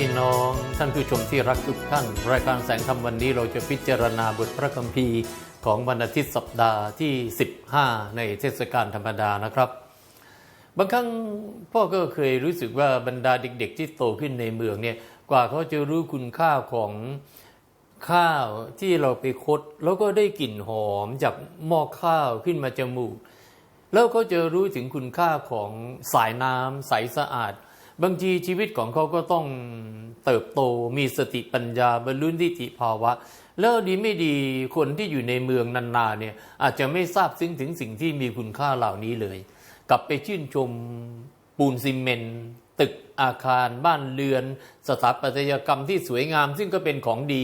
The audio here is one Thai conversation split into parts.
พี่น้องท่านผู้ชมที่รักทุกท่าน รายการแสงธรรมวันนี้เราจะพิจารณาบทพระคัมภีร์ของวันอาทิตย์สัปดาห์ที่ 15 ในเทศกาลธรรมดานะครับ บางครั้งพ่อก็เคยรู้สึกว่าบรรดาเด็ก ๆ ที่โตขึ้นในเมืองเนี่ยกว่าเขาจะรู้คุณค่าของข้าวที่เราไปคด แล้วก็ได้กลิ่นหอมจากหม้อข้าวขึ้นมาจมูก แล้วเขาจะรู้ถึงคุณค่าของสายน้ำใสสะอาด บางทีชีวิตของเขาก็ต้องเติบโตมีสติปัญญาบรรลุนิติภาวะ แล้วดีไม่ดีคนที่อยู่ในเมืองนานๆเนี่ยอาจจะไม่ทราบซึ้งถึงสิ่งที่มีคุณค่าเหล่านี้เลย กลับไปชื่นชมปูนซีเมนต์ตึกอาคารบ้านเรือน สถาปัตยกรรมที่สวยงาม ซึ่งก็เป็นของดี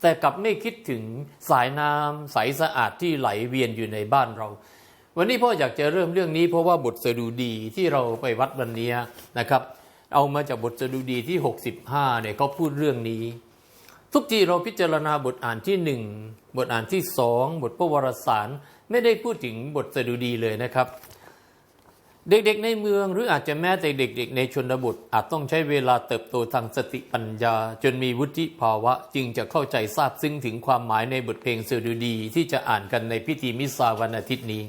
แต่กลับไม่คิดถึงสายน้ำใสสะอาดที่ไหลเวียนอยู่ในบ้านเราวันนี้พ่ออยากจะเริ่มเรื่องนี้เพราะว่าบทสดุดีที่เราไปวัดวันนี้นะครับ เอามาจากบทสดุดีที่ 65เนี่ยเขาพูดเรื่องนี้ ทุกทีเราพิจารณาบทอ่านที่หนึ่งบทอ่านที่สองบทพระวรสารไม่ได้พูดถึงบทสดุดีเลยนะครับ เด็กๆในเมืองหรืออาจจะแม้แต่เด็ก ๆ ในชนบทอาจต้องใช้เวลาเติบโตทางสติปัญญา จนมีวุฒิภาวะจึงจะเข้าใจทราบซึ้งถึงความหมายในบทเพลงสดุดีที่จะอ่านกันในพิธีมิสซาวันอาทิตย์นี้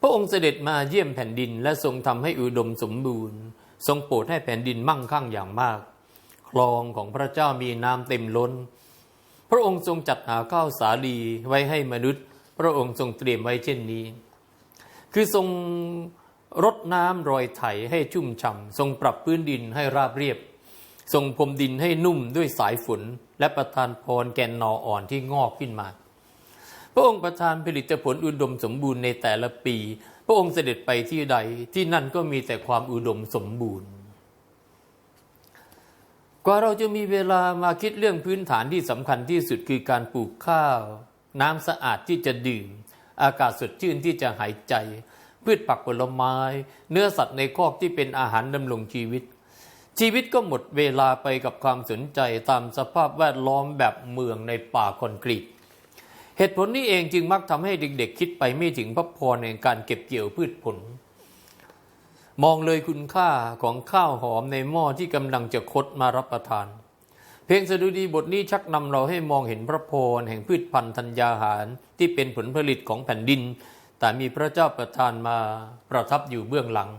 พระองค์เสด็จมาเยี่ยมแผ่นดินและทรงทำให้อุดมสมบูรณ์ ทรงโปรดให้แผ่นดินมั่งคั่งอย่างมาก คลองของพระเจ้ามีน้ำเต็มล้น พระองค์ทรงจัดหาข้าวสาลีไว้ให้มนุษย์ พระองค์ทรงเตรียมไว้เช่นนี้ คือทรงรดน้ำรอยไถให้ชุ่มฉ่ำทรงปรับพื้นดินให้ราบเรียบ ทรงพรมดินให้นุ่มด้วยสายฝน และประทานพรแกนนออ่อนที่งอกขึ้นมา พระองค์ประทานผลิตผลอุดมสมบูรณ์ในแต่ละปี พระองค์เสด็จไปที่ใดที่นั่นก็มีแต่ความอุดมสมบูรณ์ กว่าเราจะมีเวลามาคิดเรื่องพื้นฐานที่สำคัญที่สุดคือการปลูกข้าว น้ำสะอาดที่จะดื่ม อากาศสดชื่นที่จะหายใจ พืชผักผลไม้ เนื้อสัตว์ในคอกที่เป็นอาหารดำรงชีวิต ชีวิตก็หมดเวลาไปกับความสนใจตามสภาพแวดล้อมแบบเมืองในป่าคอนกรีต เหตุผลนี้เองจึงมักทำให้เด็กๆ คิดไปไม่ถึงพระพรในการเก็บเกี่ยวพืชผล มองเลยคุณค่าของข้าวหอมในหม้อที่กำลังจะคดมารับประทาน เพลงสดุดีบทนี้ชักนำเราให้มองเห็นพระพรแห่งพืชพันธุ์ธัญญาหารที่เป็นผลผลิตของแผ่นดิน แต่มีพระเจ้าประทานมาประทับอยู่เบื้องหลัง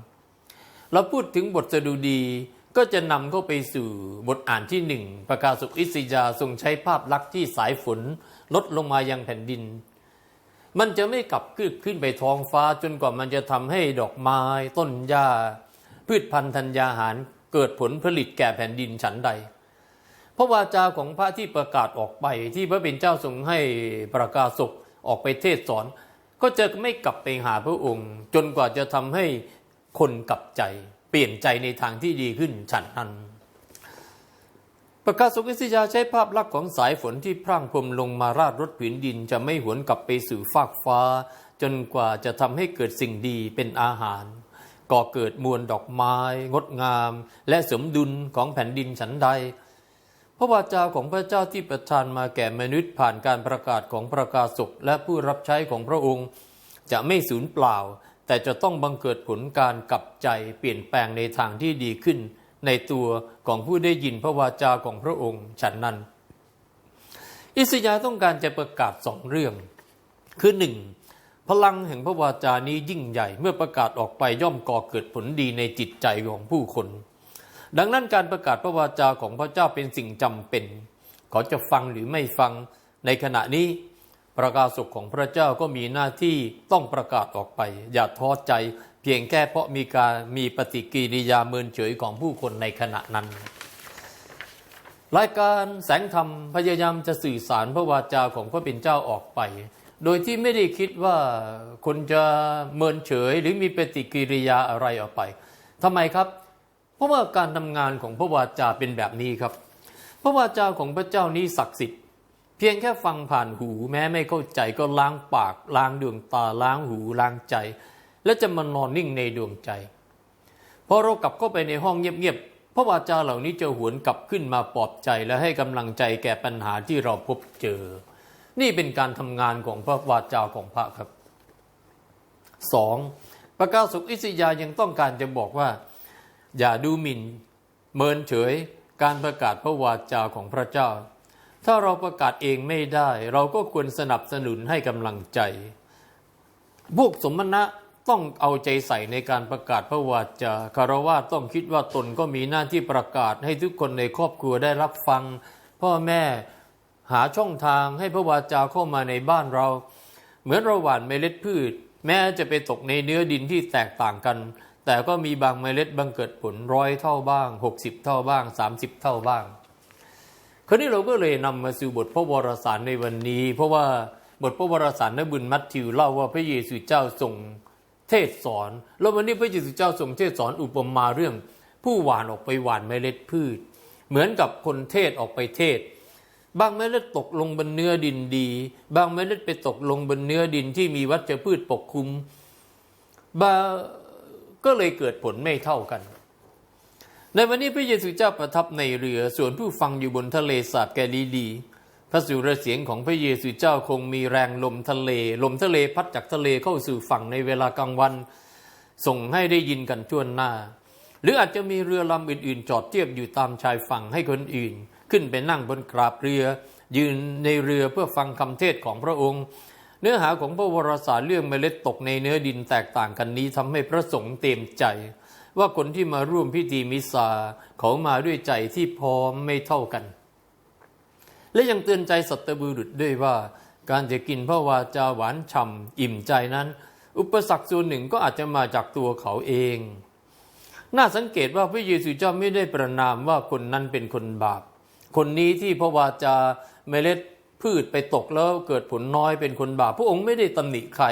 เราพูดถึงบทสดุดี ก็จะนำเข้าไปสู่บทอ่านที่หนึ่งประกาศสุขอิสยาทรงใช้ภาพลักษณ์ที่สายฝนลดลงมายังแผ่นดิน มันจะไม่กลับขึ้นขึ้นไปท้องฟ้าจนกว่ามันจะทำให้ดอกไม้ ต้นหญ้า พืชพันธุ์ธัญญาหารเกิดผลผลิตแก่แผ่นดินฉันใด พระวาจาของพระที่ประกาศออกไปที่พระเป็นเจ้าทรงให้ประกาศศกออกไปเทศสอน ก็จะไม่กลับไปหาพระองค์ จนกว่าจะทำให้คนกลับใจ เปลี่ยนใจในทางที่ดีขึ้นฉันนั้น ประกาศสุกิสิยาใช้ภาพลักษณ์ของสายฝนที่พรั่งพรมลงมาราดรถผืนดินจะไม่หวนกลับไปสู่ฟากฟ้า จนกว่าจะทำให้เกิดสิ่งดีเป็นอาหาร ก่อเกิดมวลดอกไม้ งดงาม และสมดุลของแผ่นดินฉันใดพระวาจาของพระเจ้าที่ประทานมาแก่มนุษย์ผ่านการประกาศของประกาศกและผู้รับใช้ของพระองค์ จะไม่สูญเปล่า แต่จะต้องบังเกิดผลการกลับใจเปลี่ยนแปลงในทางที่ดีขึ้น ในตัวของผู้ได้ยินพระวาจาของพระองค์ฉันนั้น อิสยาต้องการจะประกาศสองเรื่อง คือหนึ่งพลังแห่งพระวาจานี้ยิ่งใหญ่เมื่อประกาศออกไปย่อมก่อเกิดผลดีในจิตใจของผู้คน ดังนั้นการประกาศพระวาจาของพระเจ้าเป็นสิ่งจำเป็น เขาจะฟังหรือไม่ฟังในขณะนี้ ประกาศกของพระเจ้าก็มีหน้าที่ต้องประกาศออกไป อย่าท้อใจ เพียงแค่เพราะมีการมีปฏิกิริยาเมินเฉยของผู้คนในขณะนั้น รายการแสงธรรมพยายามจะสื่อสารพระวาจาของพระเป็นเจ้าออกไป โดยที่ไม่ได้คิดว่าคนจะเมินเฉยหรือมีปฏิกิริยาอะไรออกไปทำไมครับ เพราะว่าการทำงานของพระวาจาเป็นแบบนี้ครับ พระวาจาของพระเจ้านี้ศักดิ์สิทธิ์ เพียงแค่ฟังผ่านหู แม้ไม่เข้าใจก็ล้างปาก ล้างดวงตาล้างหูล้างใจ และจะมานอนนิ่งในดวงใจพอเรากลับเข้าไปในห้องเงียบๆพระวาจาเหล่านี้จะหวนกลับขึ้นมาปลอบใจและให้กำลังใจแก่ปัญหาที่เราพบเจอ นี่เป็นการทำงานของพระวาจาของพระครับสองพระกาสุขอิสยายังต้องการจะบอกว่า อย่าดูหมิ่น เมินเฉย การประกาศพระวาจาของพระเจ้า ถ้าเราประกาศเองไม่ได้ เราก็ควรสนับสนุนให้กำลังใจ พวกสมณะต้องเอาใจใส่ในการประกาศพระวาจาคารวะต้องคิดว่าตนก็มีหน้าที่ประกาศให้ทุกคนในครอบครัวได้รับฟัง พ่อแม่หาช่องทางให้พระวาจาเข้ามาในบ้านเรา เหมือนเราหว่านเมล็ดพืช แม้จะไปตกในเนื้อดินที่แตกต่างกัน แต่ก็มีบางเมล็ดบังเกิดผลร้อยเท่าบ้าง 60 เท่าบ้าง 30 เท่าบ้าง คราวนี้เราก็เลยนำมาสู่บทพระวรสารในวันนี้ เพราะว่าบทพระวรสารในบุญมัทธิวเล่าว่าพระเยซูเจ้าทรงเทศสอน แล้ววันนี้พระเยซูเจ้าทรงเทศสอนอุปมาเรื่อง ผู้หว่านออกไปหว่านเมล็ดพืช เหมือนกับคนเทศออกไปเทศ บางเมล็ดตกลงบนเนื้อดินดี บางเมล็ดไปตกลงบนเนื้อดินที่มีวัชพืชปกคลุมบาก็เลยเกิดผลไม่เท่ากัน ในวันนี้พระเยซูเจ้าประทับในเรือส่วนผู้ฟังอยู่บนทะเลสาบแกลิลีพระสุรเสียงของพระเยซูเจ้าคงมีแรงลมทะเล ลมทะเลพัดจากทะเลเข้าสู่ฝั่งในเวลากลางวัน ส่งให้ได้ยินกันทั่วหน้า หรืออาจจะมีเรือลำอื่นๆ จอดเทียบอยู่ตามชายฝั่งให้คนอื่น ขึ้นไปนั่งบนกราบเรือ ยืนในเรือเพื่อฟังคำเทศของพระองค์ เนื้อหาของพระวรสารเรื่องเมล็ดตกในเนื้อดินแตกต่างกันนี้ทำให้พระสงฆ์เต็มใจ ว่าคนที่มาร่วมพิธีมิสซาเขามาด้วยใจที่พร้อมไม่เท่ากัน และยังเตือนใจสัตบุรุษด้วยว่า การจะกินพระวาจาหวานฉ่ำอิ่มใจนั้น อุปสรรคส่วนหนึ่งก็อาจจะมาจากตัวเขาเอง น่าสังเกตว่าพระเยซูเจ้าไม่ได้ประนามว่าคนนั้นเป็นคนบาป คนนี้ที่พระวาจาเมล็ดพืชไปตกแล้วเกิดผลน้อยเป็นคนบาป พระองค์ไม่ได้ตำหนิใคร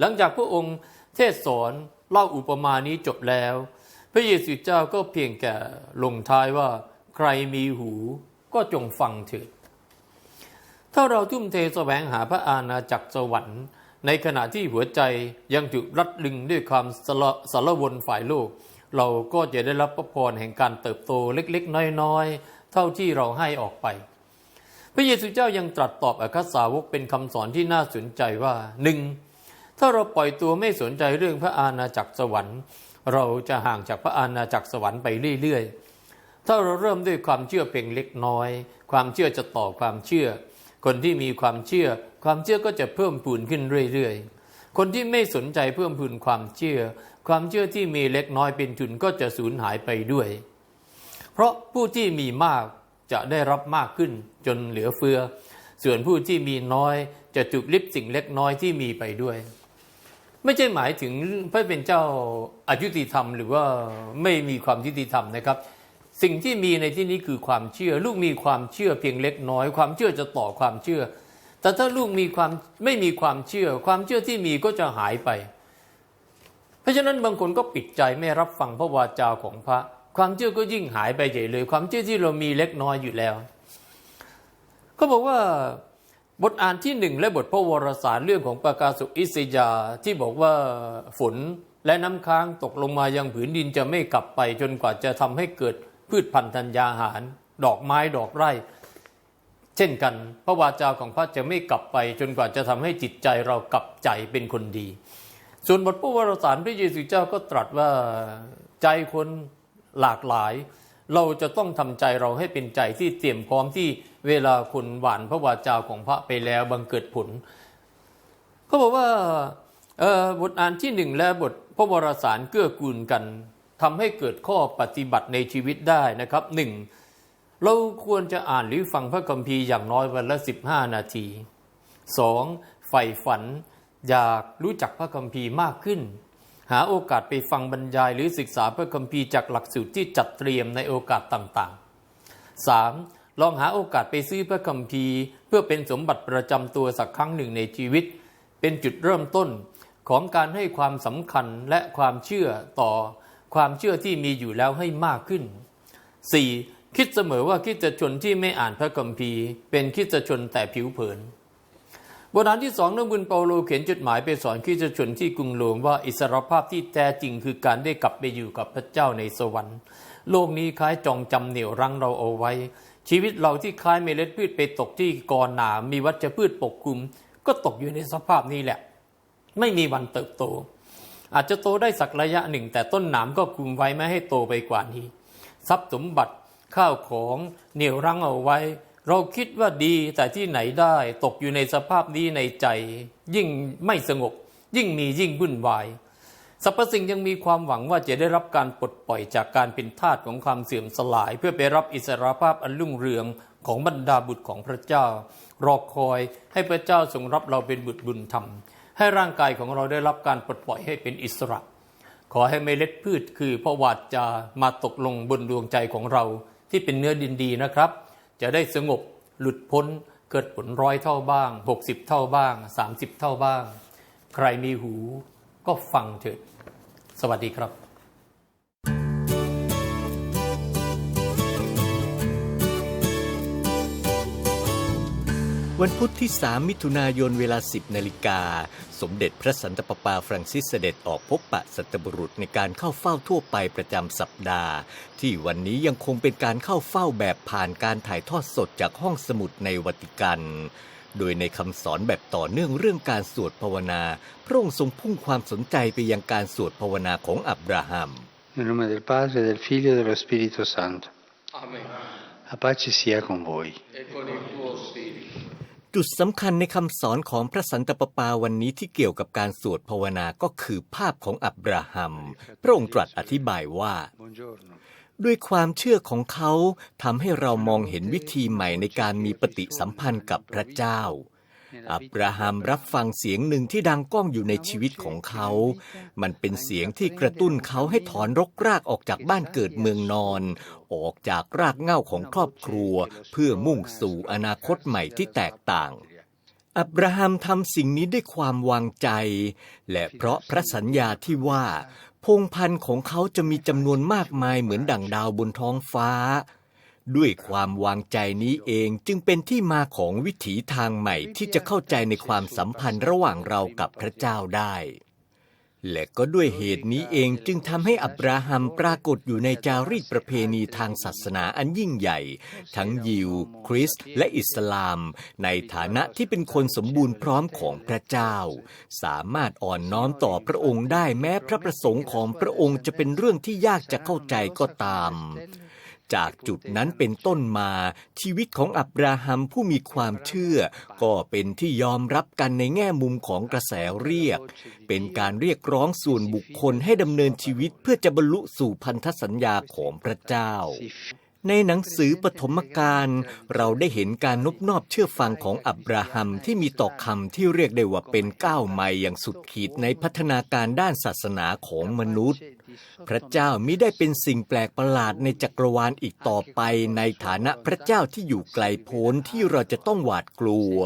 หลังจากพระองค์เทศสอนเล่าอุปมานี้จบแล้ว พระเยซูเจ้าก็เพียงแค่ลงท้ายว่าใครมีหูก็จงฟังเถิด ถ้าเราทุ่มเทแสวงหาพระอาณาจักรสวรรค์ในขณะที่หัวใจยังถูกรัดลึงด้วยความสารวนฝ่ายโลก เราก็จะได้รับพระพรแห่งการเติบโตเล็กๆ น้อยๆ เท่าที่เราให้ออกไป พระเยซูเจ้ายังตรัสตอบอัครสาวกเป็นคำสอนที่น่าสนใจว่าหนึ่งถ้าเราปล่อยตัวไม่สนใจเรื่องพระอาณาจักรสวรรค์ เราจะห่างจากพระอาณาจักรสวรรค์ไปเรื่อยๆ ถ้าเราเริ่มด้วยความเชื่อเพียงเล็กน้อย ความเชื่อจะต่อความเชื่อ คนที่มีความเชื่อ ความเชื่อก็จะเพิ่มพูนขึ้นเรื่อยๆ คนที่ไม่สนใจเพิ่มพูนความเชื่อ ความเชื่อที่มีเล็กน้อยเป็นทุนก็จะสูญหายไปด้วย เพราะผู้ที่มีมากจะได้รับมากขึ้นจนเหลือเฟือ ส่วนผู้ที่มีน้อยจะถูกลิบสิ่งเล็กน้อยที่มีไปด้วย ไม่ใช่หมายถึงพระเป็นเจ้าอายุติธรรม หรือว่าไม่มีความยุติธรรมนะครับ สิ่งที่มีในที่นี้คือความเชื่อ ลูกมีความเชื่อเพียงเล็กน้อย ความเชื่อจะต่อความเชื่อ แต่ถ้าลูกมีความไม่มีความเชื่อ ความเชื่อที่มีก็จะหายไป เพราะฉะนั้นบางคนก็ปิดใจไม่รับฟังพระวาจาของพระ ความเชื่อก็ยิ่งหายไปใหญ่เลย ความเชื่อที่เรามีเล็กน้อยอยู่แล้วเขาบอกว่า บทอ่านที่หนึ่งและบทพระวรสารเรื่องของประกาศสุอิสยาที่บอกว่าฝนและน้ำค้างตกลงมายังผืนดินจะไม่กลับไปจนกว่าจะทำให้เกิดพืชพันธุ์ธัญญาหาร ดอกไม้ดอกไร่ เช่นกัน พระวาจาของพระจะไม่กลับไป จนกว่าจะทำให้จิตใจเรากลับใจเป็นคนดี ส่วนบทพระวรสารพระเยซูเจ้าก็ตรัสว่าใจคนหลากหลาย เราจะต้องทำใจเราให้เป็นใจที่เตรียมพร้อมที่เวลาคุณหวานพระวาจาของพระไปแล้วบังเกิดผลเขาบอกว่าบทอ่านที่หนึ่งและบทพระวรสารเกื้อกูลกันทำให้เกิดข้อปฏิบัติในชีวิตได้นะครับหนึ่งเราควรจะอ่านหรือฟังพระคัมภีร์อย่างน้อยวันละ 15 นาทีสองใฝ่ฝันอยากรู้จักพระคัมภีร์มากขึ้น หาโอกาสไปฟังบรรยายหรือศึกษาพระคัมภีร์จากหลักสูตรที่จัดเตรียมในโอกาสต่างๆ 3. ลองหาโอกาสไปซื้อพระคัมภีร์ เพื่อเป็นสมบัติประจำตัวสักครั้งหนึ่งในชีวิต เป็นจุดเริ่มต้นของการให้ความสำคัญและความเชื่อต่อความเชื่อที่มีอยู่แล้วให้มากขึ้น 4. คิดเสมอว่าคิดจะชนที่ไม่อ่านพระคัมภีร์ เป็นคิดจะชนแต่ผิวเผิน บทอ่านที่สองนักบุญเปาโลเขียนจดหมายไปสอนคริสตชนที่กรุงโรมว่าอิสรภาพที่แท้จริงคือการได้กลับไปอยู่กับพระเจ้าในสวรรค์ โลกนี้คล้ายจองจำเหนี่ยวรั้งเราเอาไว้ ชีวิตเราที่คล้ายเมล็ดพืชไปตกที่กอหนามมีวัชพืชปกคลุม ก็ตกอยู่ในสภาพนี้แหละ ไม่มีวันเติบโต อาจจะโตได้สักระยะหนึ่ง แต่ต้นหนามก็คุมไว้ไม่ให้โตไปกว่านี้ ทรัพย์สมบัติข้าวของเหนี่ยวรั้งเอาไว้ เราคิดว่าดีแต่ที่ไหนได้ตกอยู่ในสภาพนี้ในใจ ยิ่งไม่สงบ ยิ่งมียิ่งวุ่นวายสรรพสิ่งยังมีความหวังว่าจะได้รับการปลดปล่อยจากการเป็นทาสของความเสื่อมสลาย เพื่อไปรับอิสรภาพอันรุ่งเรืองของบรรดาบุตรของพระเจ้า รอคอยให้พระเจ้าทรงรับเราเป็นบุตรบุญธรรม ให้ร่างกายของเราได้รับการปลดปล่อยให้เป็นอิสระ ขอให้เมล็ดพืชคือพระวาจามาตกลงบนดวงใจของเราที่เป็นเนื้อดินดีนะครับ จะได้สงบหลุดพ้นเกิดผลร้อยเท่าบ้าง 60 เท่าบ้าง 30 เท่าบ้าง ใครมีหูก็ฟังเถิด สวัสดีครับ วันพุธที่ 3 มิถุนายนเวลา 10 นาฬิกา สมเด็จพระสันตะปาปาฟรังซิสเสด็จออกพบปะสัตบุรุษในการเข้าเฝ้าทั่วไปประจำสัปดาห์ ที่วันนี้ยังคงเป็นการเข้าเฝ้าแบบผ่านการถ่ายทอดสดจากห้องสมุดในวัติกันโดยในคำสอนแบบต่อเนื่องเรื่องการสวดภาวนา พระองค์ทรงพุ่งความสนใจไปยังการสวดภาวนาของอับราฮัม Nel nome del Padre, del Figlio e dello Spirito Santo. La pace sia con voi. จุดสำคัญในคำสอนของพระสันตะปาปาวันนี้ที่เกี่ยวกับการสวดภาวนาก็คือภาพของอับราฮัม พระองค์ตรัสอธิบายว่า ด้วยความเชื่อของเขาทำให้เรามองเห็นวิธีใหม่ในการมีปฏิสัมพันธ์กับพระเจ้า อับราฮัมรับฟังเสียงหนึ่งที่ดังก้องอยู่ในชีวิตของเขา มันเป็นเสียงที่กระตุ้นเขาให้ถอนรกรากออกจากบ้านเกิดเมืองนอน ออกจากรากเหง้าของครอบครัว เพื่อมุ่งสู่อนาคตใหม่ที่แตกต่าง อับราฮัมทำสิ่งนี้ด้วยความวางใจ และเพราะพระสัญญาที่ว่า พงพันธุ์ของเขาจะมีจำนวนมากมายเหมือนดั่งดาวบนท้องฟ้า ด้วยความวางใจนี้เองจึงเป็นที่มาของวิถีทางใหม่ที่จะเข้าใจในความสัมพันธ์ระหว่างเรากับพระเจ้าได้ และก็ด้วยเหตุนี้เองจึงทำให้อับราฮัมปรากฏอยู่ในจารีตประเพณีทางศาสนาอันยิ่งใหญ่ ทั้งยิว คริสต์และอิสลาม ในฐานะที่เป็นคนสมบูรณ์พร้อมของพระเจ้า สามารถอ่อนน้อมต่อพระองค์ได้แม้พระประสงค์ของพระองค์จะเป็นเรื่องที่ยากจะเข้าใจก็ตาม จากจุดนั้นเป็นต้นมา ชีวิตของอับราฮัมผู้มีความเชื่อ ก็เป็นที่ยอมรับกันในแง่มุมของกระแสเรียก เป็นการเรียกร้องส่วนบุคคลให้ดำเนินชีวิตเพื่อจะบรรลุสู่พันธสัญญาของพระเจ้า ในหนังสือปฐมกาลเราได้เห็นการนบนอบเชื่อฟังของอับราฮัมที่มีต่อคำที่เรียกได้ว่าเป็นก้าวใหม่อย่างสุดขีดในพัฒนาการด้านศาสนาของมนุษย์ พระเจ้ามิได้เป็นสิ่งแปลกประหลาดในจักรวาลอีกต่อไปในฐานะพระเจ้าที่อยู่ไกลโพ้นที่เราจะต้องหวาดกลัว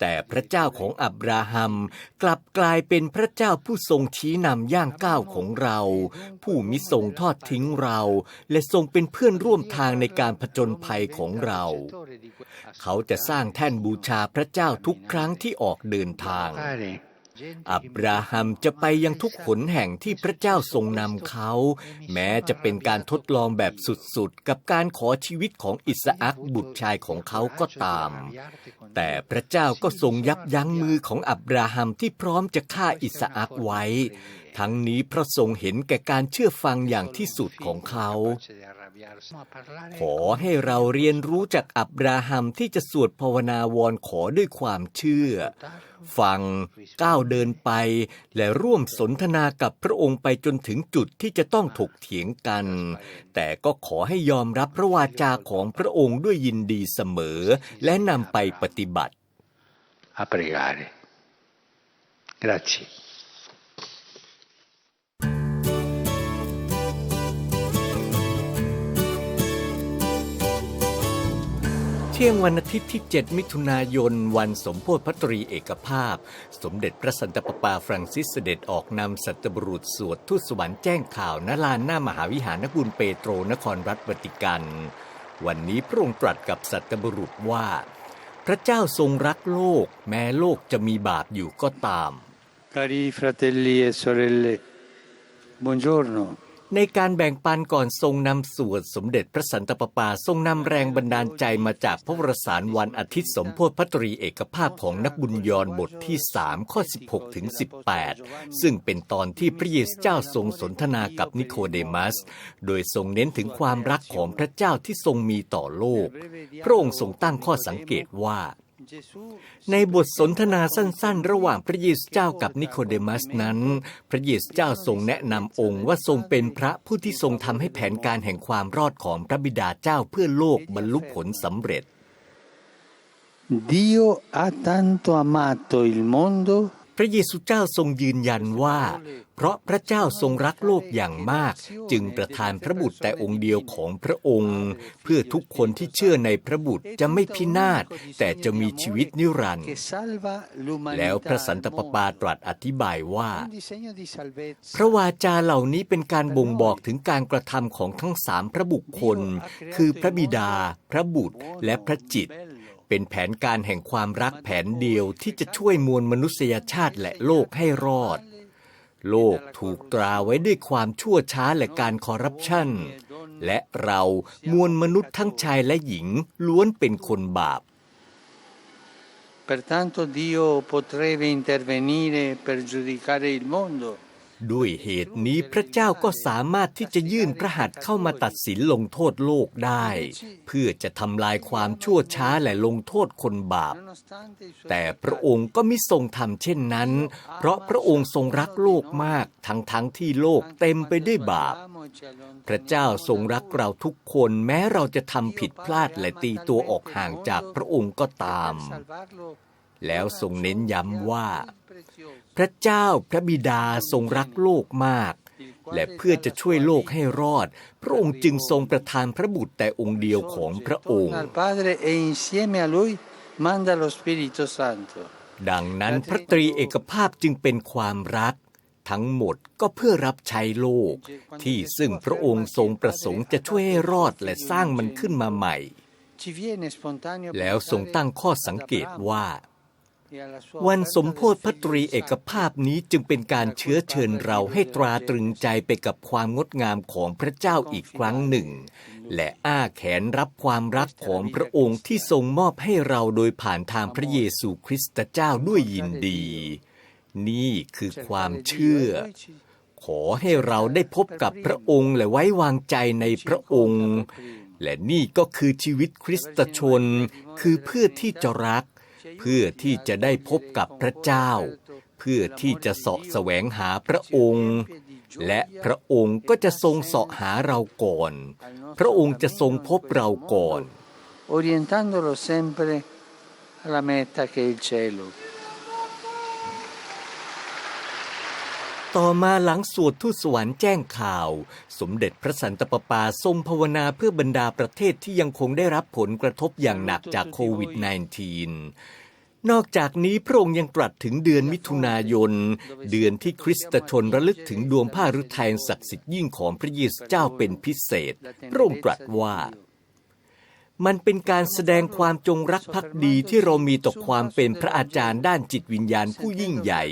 แต่พระเจ้าของอับราฮัมกลับกลายเป็นพระเจ้าผู้ทรงชี้นำย่างก้าวของเรา ผู้มิทรงทอดทิ้งเรา และทรงเป็นเพื่อนร่วมทางในการผจญภัยของเรา เขาจะสร้างแท่นบูชาพระเจ้าทุกครั้งที่ออกเดินทาง อับราฮัมจะไปยังทุกหนแห่งที่พระเจ้าทรงนำเขา แม้จะเป็นการทดลองแบบสุดๆ กับการขอชีวิตของอิสอักบุตรชายของเขาก็ตาม แต่พระเจ้าก็ทรงยับยั้งมือของอับราฮัมที่พร้อมจะฆ่าอิสอักไว้ ทั้งนี้พระทรงเห็นแก่การเชื่อฟังอย่างที่สุดของเขา ขอให้เราเรียนรู้จากอับราฮัมที่จะสวดภาวนาวอนขอด้วยความเชื่อ ฟังก้าวเดินไป และร่วมสนทนากับพระองค์ไปจนถึงจุดที่จะต้องถกเถียงกัน แต่ก็ขอให้ยอมรับพระวาจาของพระองค์ด้วยยินดีเสมอ และนำไปปฏิบัติ a pregare. Grazie. ที่ยงวันอาทิตย์ที่ 7 มิถุนายน วันสมโพธิพระตรีเอกภาพ สมเด็จพระสันตะปาปาฟรังซิสเสด็จออกนำสัตบุรุษสวดทูตสวรรค์แจ้งข่าวณลานหน้ามหาวิหารนกุลเปโตรนครรัฐวติกัน วันนี้พระองค์ตรัสกับสัตบุรุษว่า พระเจ้าทรงรักโลก แม้โลกจะมีบาปอยู่ก็ตาม Cari fratelli e sorelle, buongiorno. ในการแบ่งปันก่อนทรงนำสวดสมเด็จพระสันตะปาปาทรงนำแรงบันดาลใจมาจากพระวรสารวันอาทิตย์สมโพธิพระตรีเอกภาพของนักบุญยอนบทที่3ข้อ 16 ถึง 18 ซึ่งเป็นตอนที่พระเยซูเจ้าทรงสนทนากับนิโคเดมัส โดยทรงเน้นถึงความรักของพระเจ้าที่ทรงมีต่อโลก พระองค์ทรงตั้งข้อสังเกตว่า ในบทสนทนาสั้นๆ ระหว่างพระเยซูเจ้ากับนิโคเดมัสนั้น พระเยซูเจ้าทรงแนะนำองค์ว่าทรงเป็นพระผู้ที่ทรงทำให้แผนการแห่งความรอดของพระบิดาเจ้าเพื่อโลกบรรลุผลสำเร็จ Dio ha tanto amato il mondo พระเยซูเจ้าทรงยืนยันว่า เพราะพระเจ้าทรงรักโลกอย่างมาก จึงประทานพระบุตรแต่องค์เดียวของพระองค์ เพื่อทุกคนที่เชื่อในพระบุตรจะไม่พินาศแต่จะมีชีวิตนิรันดร์แล้วพระสันตะปาปาตรัสอธิบายว่า พระวาจาเหล่านี้เป็นการบ่งบอกถึงการกระทำของทั้งสามพระบุคคล คือพระบิดา พระบุตรและพระจิต เป็นแผนการแห่งความรักแผนเดียวที่จะช่วยมวลมนุษยชาติและโลกให้รอด โลกถูกตราไว้ด้วยความชั่วช้าและการคอร์รัปชัน และเรามวลมนุษย์ทั้งชายและหญิงล้วนเป็นคนบาป Pertanto Dio potrebbe intervenire per giudicare il mondo. ด้วยเหตุนี้พระเจ้าก็สามารถที่จะยื่นพระหัตถ์เข้ามาตัดสินลงโทษโลกได้ เพื่อจะทำลายความชั่วช้าและลงโทษคนบาป แต่พระองค์ก็มิทรงทำเช่นนั้น เพราะพระองค์ทรงรักโลกมากทั้งทั้งที่โลกเต็มไปด้วยบาป พระเจ้าทรงรักเราทุกคนแม้เราจะทำผิดพลาดและตีตัวออกห่างจากพระองค์ก็ตาม แล้วทรงเน้นย้ำว่า พระเจ้าพระบิดาทรงรักโลกมาก และเพื่อจะช่วยโลกให้รอด พระองค์จึงทรงประทานพระบุตรแต่องค์เดียวของพระองค์ ดังนั้นพระตรีเอกภาพจึงเป็นความรัก ทั้งหมดก็เพื่อรับใช้โลก ที่ซึ่งพระองค์ทรงประสงค์จะช่วยให้รอดและสร้างมันขึ้นมาใหม่ แล้วทรงตั้งข้อสังเกตว่า วันสมโพธิพระตรีเอกภาพนี้จึงเป็นการเชื้อเชิญเราให้ตราตรึงใจไปกับความงดงามของพระเจ้าอีกครั้งหนึ่ง และอ้าแขนรับความรักของพระองค์ที่ทรงมอบให้เราโดยผ่านทางพระเยซูคริสต์เจ้าด้วยยินดี นี่คือความเชื่อ ขอให้เราได้พบกับพระองค์และไว้วางใจในพระองค์ และนี่ก็คือชีวิตคริสตชน คือเพื่อที่จะรัก เพื่อที่จะได้พบกับพระเจ้า เพื่อที่จะเสาะแสวงหาพระองค์ และพระองค์ก็จะทรงเสาะหาเราก่อน พระองค์จะทรงพบเราก่อน orientandolo sempre alla meta che è il cielo. ต่อมาหลังสวดทูตสวรรค์แจ้งข่าว สมเด็จพระสันตะปาปาทรงภาวนาเพื่อบรรดาประเทศที่ยังคงได้รับผลกระทบอย่างหนักจากโควิด -19 นอกจากนี้พระองค์ยังตรัสถึงเดือนมิถุนายน เดือนที่คริสตชนระลึกถึงดวงผ้าฤทัยศักดิ์สิทธิ์ยิ่งของพระเยซูเจ้าเป็นพิเศษ พระองค์ตรัสว่า มันเป็นการแสดงความจงรักภักดีที่เรามีต่อความเป็นพระอาจารย์ด้านจิตวิญญาณผู้ยิ่งใหญ่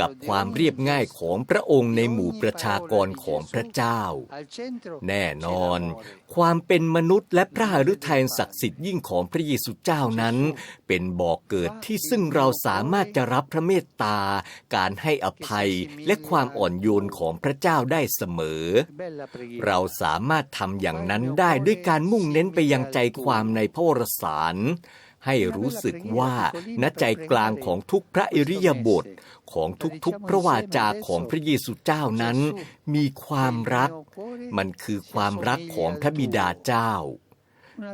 กับความเรียบง่ายของพระองค์ในหมู่ประชากรของพระเจ้า แน่นอน ความเป็นมนุษย์และพระหฤทัยศักดิ์สิทธิ์ยิ่งของพระเยซูเจ้านั้น เป็นบ่อกเกิดที่ซึ่งเราสามารถจะรับพระเมตตา การให้อภัยและความอ่อนโยนของพระเจ้าได้เสมอ เราสามารถทำอย่างนั้นได้ด้วยการมุ่งเน้นไปยังใจความในพระวรสาร ให้รู้สึกว่าณใจกลางของทุกพระอิริยาบถของทุกๆพระวาจาของพระเยซูเจ้านั้น มีความรัก มันคือความรักของพระบิดาเจ้า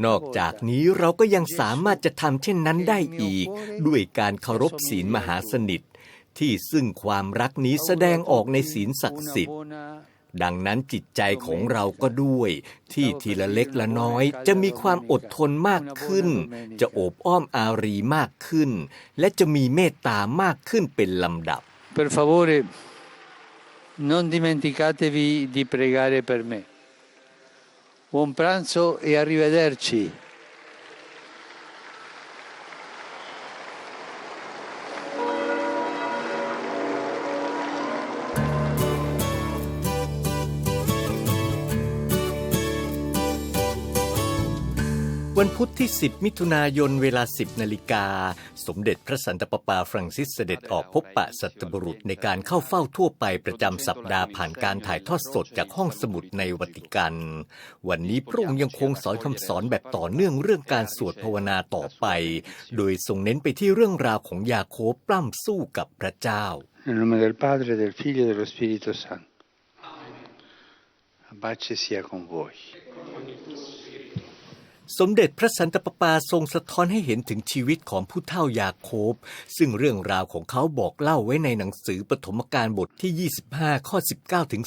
นอกจากนี้เราก็ยังสามารถจะทำเช่นนั้นได้อีก ด้วยการเคารพศีลมหาสนิทที่ซึ่งความรักนี้แสดงออกในศีลศักดิ์สิทธิ์ ดังนั้นจิตใจของเราก็ด้วย ที่ทีละเล็กละน้อย จะมีความอดทนมากขึ้น จะโอบอ้อมอารีมากขึ้น และจะมีเมตตามากขึ้นเป็นลำดับ Per favore, non dimenticatevi di pregare per me. Buon pranzo e arrivederci. วันพุธที่ 10 มิถุนายนเวลา 10 นาฬิกา สมเด็จพระสันตะปาปาฟรังซิสเสด็จออกพบปะสัตบุรุษในการเข้าเฝ้าทั่วไปประจำสัปดาห์ผ่านการถ่ายทอดสดจากห้องสมุดในวัติกัน วันนี้พระองค์ยังคงสอนคำสอนแบบต่อเนื่องเรื่องการสวดภาวนาต่อไป โดยทรงเน้นไปที่เรื่องราวของยาโคบปล้ำสู้กับพระเจ้า Nel nome del Padre, del Figlio e dello Spirito Santo. La pace sia con voi. สมเด็จพระสันตะปาปาทรงสะท้อนให้เห็นถึงชีวิตของผู้เฒ่ายาโคบ ซึ่งเรื่องราวของเขาบอกเล่าไว้ในหนังสือปฐมกาลบทที่ 25 ข้อ 19 ถึง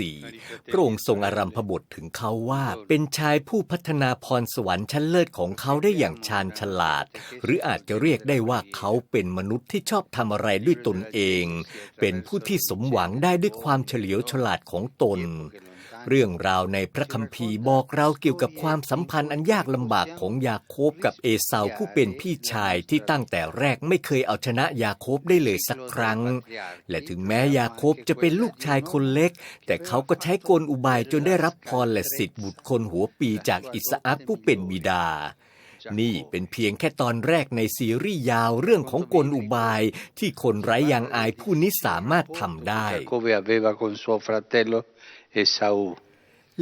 34 พระองค์ทรงอารัมพบทถึงเขาว่า เป็นชายผู้พัฒนาพรสวรรค์ชั้นเลิศของเขาได้อย่างชาญฉลาด หรืออาจจะเรียกได้ว่าเขาเป็นมนุษย์ที่ชอบทำอะไรด้วยตนเอง เป็นผู้ที่สมหวังได้ด้วยความเฉลียวฉลาดของตน เรื่องราวในพระคัมภีร์บอกเราเกี่ยวกับความสัมพันธ์อันยากลำบากของยาโคบกับเอสาผู้เป็นพี่ชายที่ตั้งแต่แรกไม่เคยเอาชนะยาโคบได้เลยสักครั้ง และถึงแม้ยาโคบจะเป็นลูกชายคนเล็ก แต่เขาก็ใช้กลอุบายจนได้รับพรและสิทธิ์บุตรคนหัวปีจากอิสอัคผู้เป็นบิดานี่เป็นเพียงแค่ตอนแรกในซีรีส์ยาวเรื่องของกลอุบายที่คนไร้ยางอายผู้นี้สามารถทำได้ Esaú.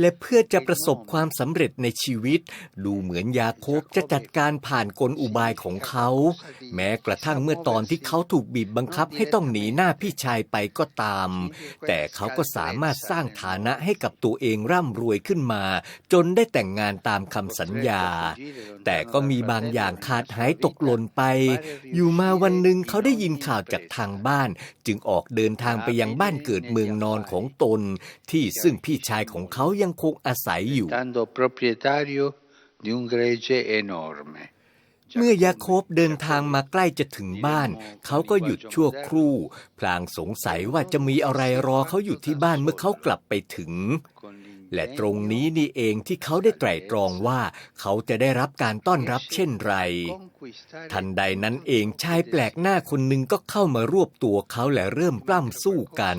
และเพื่อจะประสบความสำเร็จในชีวิต ดูเหมือนยาโคบจะจัดการผ่านกลอุบายของเขา แม้กระทั่งเมื่อตอนที่เขาถูกบีบบังคับให้ต้องหนีหน้าพี่ชายไปก็ตาม แต่เขาก็สามารถสร้างฐานะให้กับตัวเองร่ำรวยขึ้นมา จนได้แต่งงานตามคำสัญญา แต่ก็มีบางอย่างขาดหายตกหล่นไป อยู่มาวันหนึ่งเขาได้ยินข่าวจากทางบ้าน จึงออกเดินทางไปยังบ้านเกิดเมืองนอนของตน ที่ซึ่งพี่ชายของเขายงคงอาศัยอยู่ diventando proprietario di un gregge enorme. เมื่อยาโคบเดินทางมาใกล้จะถึงบ้าน เขาก็หยุดชั่วครู่ พลางสงสัยว่าจะมีอะไรรอเขาอยู่ที่บ้านเมื่อเขากลับไปถึง และตรงนี้นี่เองที่เขาได้ไตร่ตรองว่า เขาจะได้รับการต้อนรับเช่นไร ทันใดนั้นเองชายแปลกหน้าคนหนึ่งก็เข้ามารวบตัวเขาและเริ่มปล้ำสู้กัน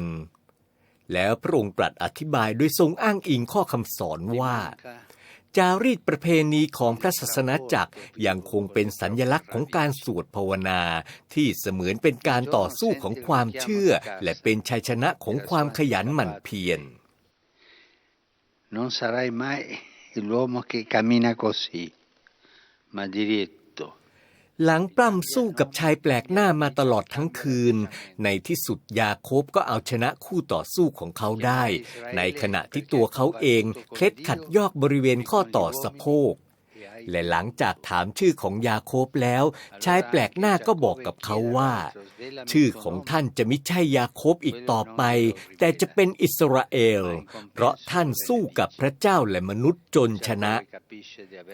แล้วพระองค์ตรัสอธิบายโดยทรงอ้างอิงข้อคำสอนว่า จารีตประเพณีของพระศาสนาจักรยังคงเป็นสัญญลักษณ์ของการสวดภาวนา ที่เสมือนเป็นการต่อสู้ของความเชื่อ และเป็นชัยชนะของความขยันหมั่นเพียร Non sarai mai l'uomo che cammina così, ma diritto. หลังปล้ำสู้กับชายแปลกหน้ามาตลอดทั้งคืน ในที่สุดยาโคบก็เอาชนะคู่ต่อสู้ของเขาได้ ในขณะที่ตัวเขาเองเคล็ดขัดยอกบริเวณข้อต่อสะโพก และหลังจากถามชื่อของยาโคบแล้ว ชายแปลกหน้าก็บอกกับเขาว่า ชื่อของท่านจะไม่ใช่ยาโคบอีกต่อไป แต่จะเป็นอิสราเอล เพราะท่านสู้กับพระเจ้าและมนุษย์จนชนะ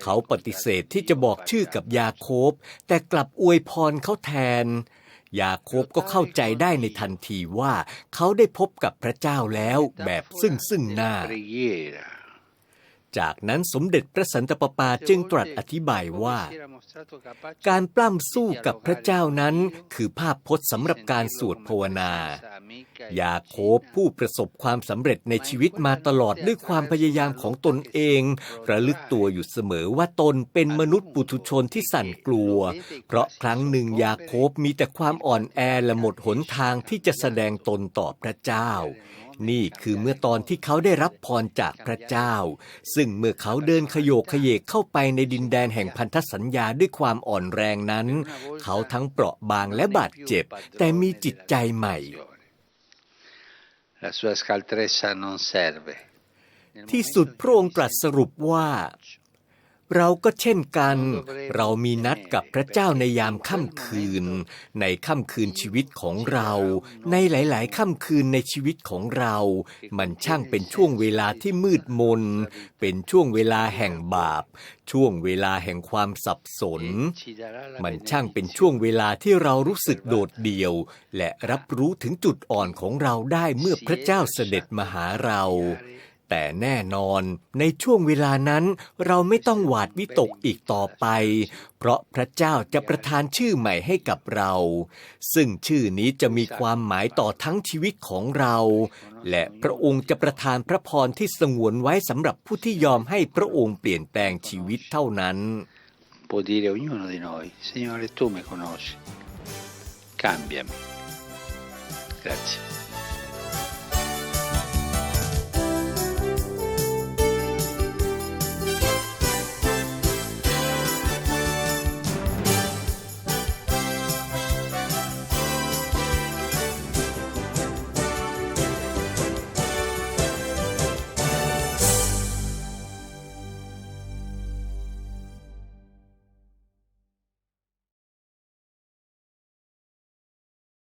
เขาปฏิเสธที่จะบอกชื่อกับยาโคบ แต่กลับอวยพรเขาแทนยาโคบก็เข้าใจได้ในทันทีว่าเขาได้พบกับพระเจ้าแล้วแบบซึ่งซึ่งหน้า Preghiera. จากนั้นสมเด็จพระสันตะปาปาจึงตรัสอธิบายว่า การปล้ำสู้กับพระเจ้านั้น คือภาพพจน์สำหรับการสวดภาวนา ยาโคบผู้ประสบความสำเร็จในชีวิตมาตลอดด้วยความพยายามของตนเอง ระลึกตัวอยู่เสมอว่าตนเป็นมนุษย์ปุถุชนที่สั่นกลัว เพราะครั้งหนึ่งยาโคบมีแต่ความอ่อนแอและหมดหนทางที่จะแสดงตนต่อพระเจ้า นี่คือเมื่อตอนที่เขาได้รับพรจากพระเจ้า ซึ่งเมื่อเขาเดินขยโยกขยเยกเข้าไปในดินแดนแห่งพันธสัญญาด้วยความอ่อนแรงนั้น เขาทั้งเปราะบางและบาดเจ็บ แต่มีจิตใจใหม่ La sua scaltrezza non serve. ที่สุดพระองค์ตรัสสรุปว่า เราก็เช่นกัน เรามีนัดกับพระเจ้าในยามค่ำคืน ในค่ำคืนชีวิตของเรา ในหลาย ๆ ค่ำคืนในชีวิตของเรา มันช่างเป็นช่วงเวลาที่มืดมน เป็นช่วงเวลาแห่งบาป ช่วงเวลาแห่งความสับสน มันช่างเป็นช่วงเวลาที่เรารู้สึกโดดเดี่ยว และรับรู้ถึงจุดอ่อนของเราได้เมื่อพระเจ้าเสด็จมาหาเรา แต่แน่นอน ในช่วงเวลานั้น เราไม่ต้องหวาดวิตกอีกต่อไป เพราะพระเจ้าจะประทานชื่อใหม่ให้กับเรา ซึ่งชื่อนี้จะมีความหมายต่อทั้งชีวิตของเรา และพระองค์จะประทานพระพรที่สงวนไว้สำหรับผู้ที่ยอมให้พระองค์เปลี่ยนแปลงชีวิตเท่านั้น Può dire ognuno di noi, Signore, tu mi conosci, cambiami. Grazie.